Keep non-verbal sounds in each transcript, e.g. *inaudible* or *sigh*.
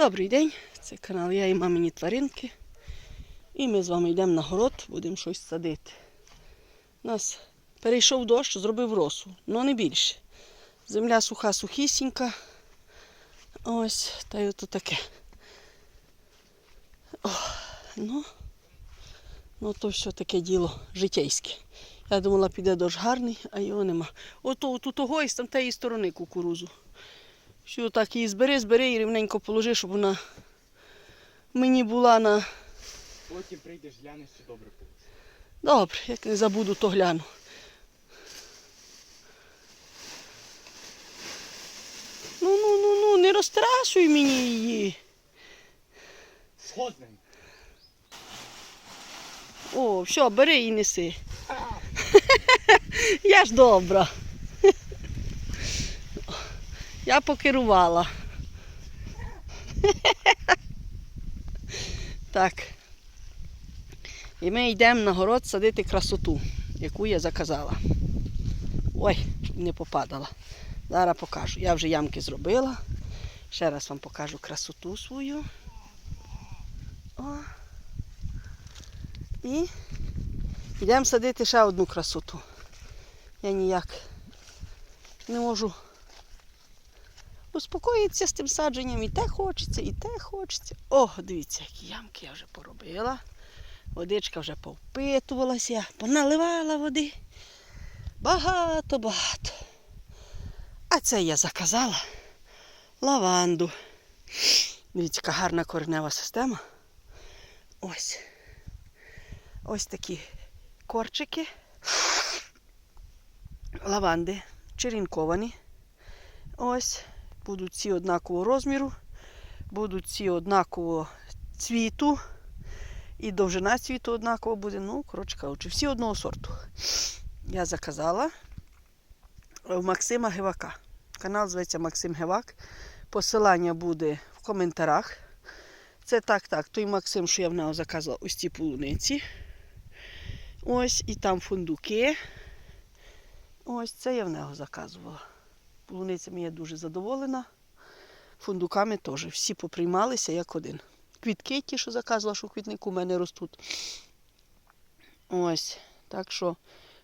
Добрий день, це канал Я і мамині тваринки. І ми з вами йдемо на город, будемо щось садити. У нас перейшов дощ, зробив росу, але не більше. Земля суха, сухісінька. Ось, та й ото таке. О, ну, ну, то все таке діло житейське. Я думала, піде дощ гарний, а його нема. Ото тут того і з тамтеї сторони кукурузу. Що так її збери, збери і рівненько положи, щоб вона мені була на. Потім прийдеш, глянеш, чи добре вийшло. Добре, як не забуду, то гляну. Ну, ну, ну, ну, не розтрашуй мені її. Згоден. О, все, бери і неси. *laughs* Я ж добра. Я покерувала. Так. І ми йдемо на город садити красоту, яку я заказала. Ой, не попадала. Зараз покажу. Я вже ямки зробила. Ще раз вам покажу красоту свою. О. І йдемо садити ще одну красоту. Я ніяк не можу успокоїтися з тим садженням. І те хочеться, і те хочеться. О, дивіться, які ямки я вже поробила. Водичка вже повпитувалася, поналивала води. Багато-багато. А це я заказала лаванду. Дивіться, яка гарна коренева система. Ось. Ось такі корчики. Лаванди черінковані. Ось. Будуть ці однакового розміру, будуть ці однакового цвіту. І довжина цвіту однакова буде. Ну, коротше кажучи, всі одного сорту. Я заказала в Максима Гевака. Канал зветься Максим Гевак. Посилання буде в коментарях. Це так, так. Той Максим, що я в нього заказала ось ці полуниці. Ось і там фундуки. Ось це я в нього заказувала. Полуницями я дуже задоволена. Фундуками теж. Всі поприймалися як один. Квітки ті, що заказувала, що в квітнику у мене ростуть. Ось. Так що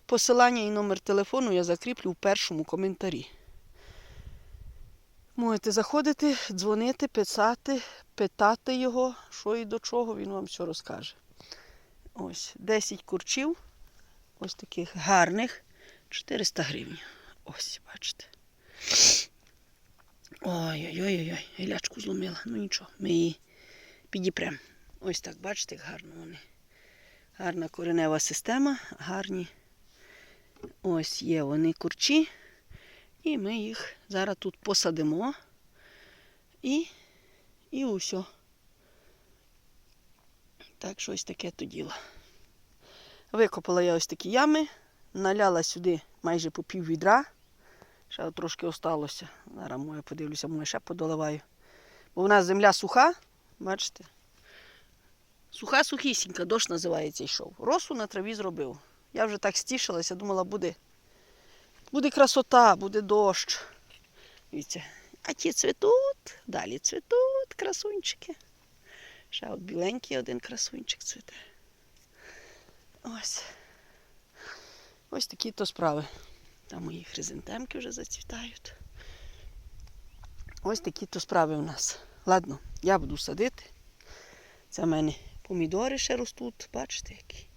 посилання і номер телефону я закріплю в першому коментарі. Можете заходити, дзвонити, писати, питати його, що і до чого, він вам все розкаже. Ось 10 курчів, ось таких гарних, 400 гривень. Ось, бачите. Ой-ой-ой, гілячку зломила. Ну нічого, ми її підіпремо. Ось так, бачите, як гарно вони. Гарна коренева система, гарні. Ось є вони курчі. І ми їх зараз тут посадимо. І, і усе. Так, що ось таке то діло. Викопала я ось такі ями, наляла сюди майже по пів відра. Ще трошки осталося. Зараз моє подивлюся, моє ще подоливаю. Бо в нас земля суха, бачите? Суха сухісінька, дощ називається йшов. Росу на траві зробив. Я вже так стішилася, думала, буде, буде красота, буде дощ. Дивіться. А ті цвітуть, далі цвітуть красунчики. Ще от біленький один красунчик цвіте. Ось. Ось такі то справи. Там мої хризантемки вже зацвітають. Ось такі то справи у нас. Ладно, я буду садити. Це в мене помідори ще ростуть, бачите, які.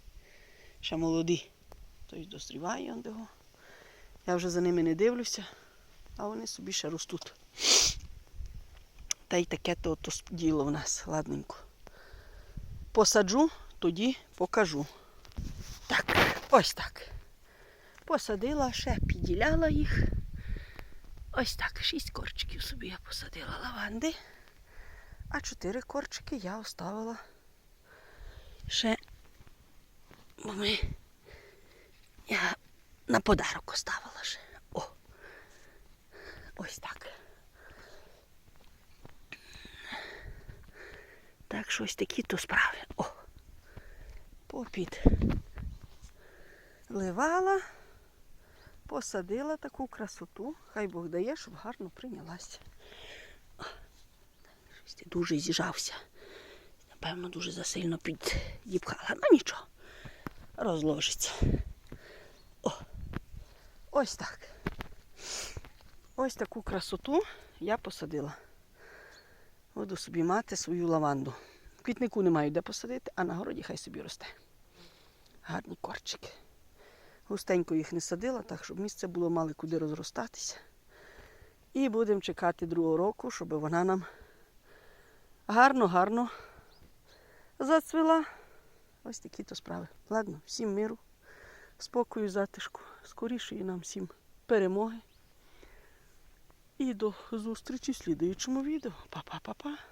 Ще молоді. Тобто дозріває он його. Я вже за ними не дивлюся, а вони собі ще ростуть. Та й таке то діло в нас, ладненько. Посаджу, тоді покажу. Так, ось так. Посадила, ще підділяла їх. Ось так, шість корчиків собі я посадила лаванди. А чотири корчики я оставила ще, бо ми я на подарок оставила ще. О! Ось так. Так що ось такі то справи. О! Попід. Ливала, посадила таку красоту. Хай Бог дає, щоб гарно прийнялася. Дуже зіжався. Напевно, дуже засильно під'їпхала. Ну нічого. Розложиться. О, ось так. Ось таку красоту я посадила. Буду собі мати свою лаванду. Квітнику не маю де посадити, а на городі хай собі росте. Гарні корчики. Густенько їх не садила, так щоб місце було мали куди розростатися. І будемо чекати другого року, щоб вона нам гарно-гарно зацвіла. Ось такі то справи. Ладно, всім миру, спокою, затишку, скорішої нам всім перемоги. І до зустрічі в слідуючому відео. Па-па-па-па.